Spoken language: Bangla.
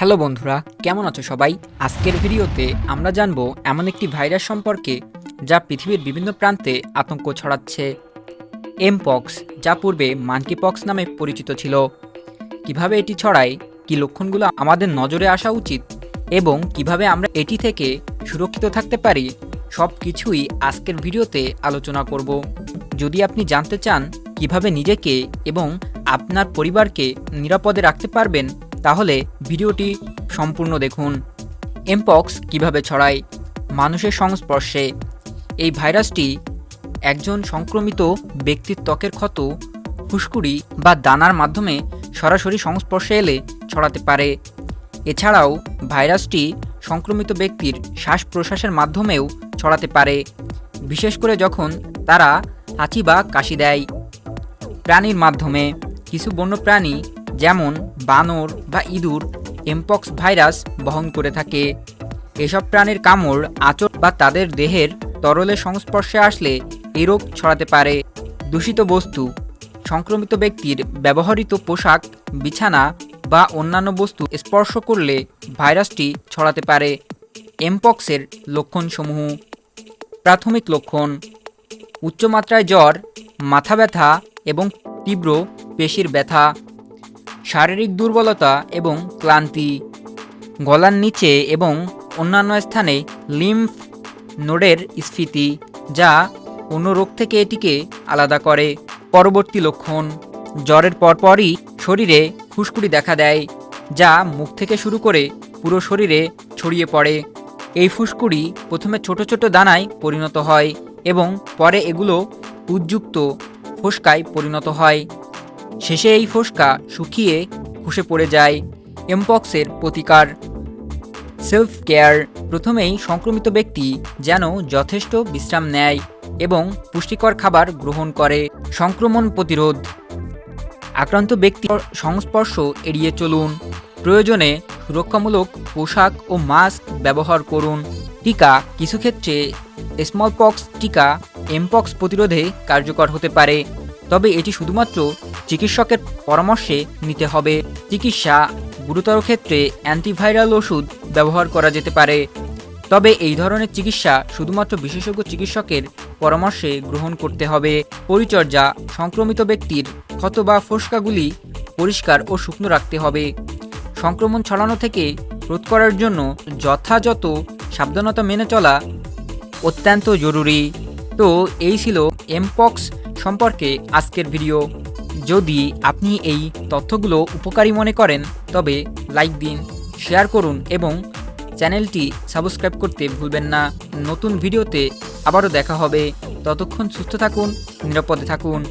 হ্যালো বন্ধুরা, কেমন আছো সবাই? আজকের ভিডিওতে আমরা জানব এমন একটি ভাইরাস সম্পর্কে যা পৃথিবীর বিভিন্ন প্রান্তে আতঙ্ক ছড়াচ্ছে। এমপক্স যা পূর্বে মানকিপক্স নামে পরিচিত ছিল। কীভাবে এটি ছড়ায়, কি লক্ষণগুলো আমাদের নজরে আসা উচিত এবং কীভাবে আমরা এটি থেকে সুরক্ষিত থাকতে পারি, সব কিছুই আজকের ভিডিওতে আলোচনা করব। যদি আপনি জানতে চান কীভাবে নিজেকে এবং আপনার পরিবারকে নিরাপদে রাখতে পারবেন তাহলে ভিডিওটি সম্পূর্ণ দেখুন। এমপক্স কীভাবে ছড়ায় মানুষের সংস্পর্শে। এই ভাইরাসটি একজন সংক্রমিত ব্যক্তির ত্বকের ক্ষত, ফুসকুড়ি বা দানার মাধ্যমে সরাসরি সংস্পর্শে এলে ছড়াতে পারে। এছাড়াও ভাইরাসটি সংক্রমিত ব্যক্তির শ্বাস প্রশ্বাসের মাধ্যমেও ছড়াতে পারে, বিশেষ করে যখন তারা হাঁচি বা কাশি দেয়। প্রাণীর মাধ্যমে কিছু বন্য প্রাণী যেমন বানর বা ইঁদুর, এমপক্স ভাইরাস বহন করে থাকে। এসব প্রাণীর কামড় আচর বা তাদের দেহের তরলের সংস্পর্শে আসলে এই রোগ ছড়াতে পারে। দূষিত বস্তু, সংক্রমিত ব্যক্তির ব্যবহৃত পোশাক, বিছানা বা অন্যান্য বস্তু স্পর্শ করলে ভাইরাসটি ছড়াতে পারে। এমপক্সের লক্ষণসমূহ, প্রাথমিক লক্ষণ, উচ্চমাত্রায় জ্বর, মাথা ব্যথা এবং তীব্র পেশির ব্যথা। শারীরিক দুর্বলতা এবং ক্লান্তি, গলার নিচে এবং অন্যান্য স্থানে লিম্ফ নোডের স্ফীতি যা অন্য রোগ থেকে এটিকে আলাদা করে। পরবর্তী লক্ষণ, জ্বরের পরপরই শরীরে ফুসকুড়ি দেখা দেয়, যা মুখ থেকে শুরু করে পুরো শরীরে ছড়িয়ে পড়ে। এই ফুসকুড়ি প্রথমে ছোট ছোট দানায় পরিণত হয় এবং পরে এগুলো উজ্জুক্ত ফোসকায় পরিণত হয়। শেষে এই ফোসকা শুকিয়ে খসে পড়ে যায় এমপক্সের প্রতিকার। সেলফ কেয়ার প্রথমেই সংক্রমিত ব্যক্তি যেন যথেষ্ট বিশ্রাম নেয় এবং পুষ্টিকর খাবার গ্রহণ করে সংক্রমণ প্রতিরোধ। আক্রান্ত ব্যক্তির সংস্পর্শ এড়িয়ে চলুন। প্রয়োজনে সুরক্ষামূলক পোশাক ও মাস্ক ব্যবহার করুন। টিকা কিছু ক্ষেত্রে স্মল পক্স টিকা এমপক্স প্রতিরোধে কার্যকর হতে পারে। তবে এটি শুধুমাত্র চিকিৎসকের পরামর্শে নিতে হবে। চিকিৎসা গুরুতর ক্ষেত্রে অ্যান্টিভাইরাল ওষুধ ব্যবহার করা যেতে পারে। তবে এই ধরনের চিকিৎসা শুধুমাত্র বিশেষজ্ঞ চিকিৎসকের পরামর্শে গ্রহণ করতে হবে। পরিচর্যা সংক্রমিত ব্যক্তির ক্ষত বা ফোসকাগুলি পরিষ্কার ও শুকনো রাখতে হবে। সংক্রমণ ছড়ানো থেকে রোধ করার জন্য যথাযথ সাবধানতা মেনে চলা অত্যন্ত জরুরি। তো এই ছিল এমপক্স সম্পর্কে আজকের ভিডিও। যদি আপনি এই তথ্যগুলো উপকারী মনে করেন, তবে লাইক দিন, শেয়ার করুন এবং চ্যানেলটি সাবস্ক্রাইব করতে ভুলবেন না। নতুন ভিডিওতে আবারও দেখা হবে। ততক্ষণ সুস্থ থাকুন, নিরাপদে থাকুন।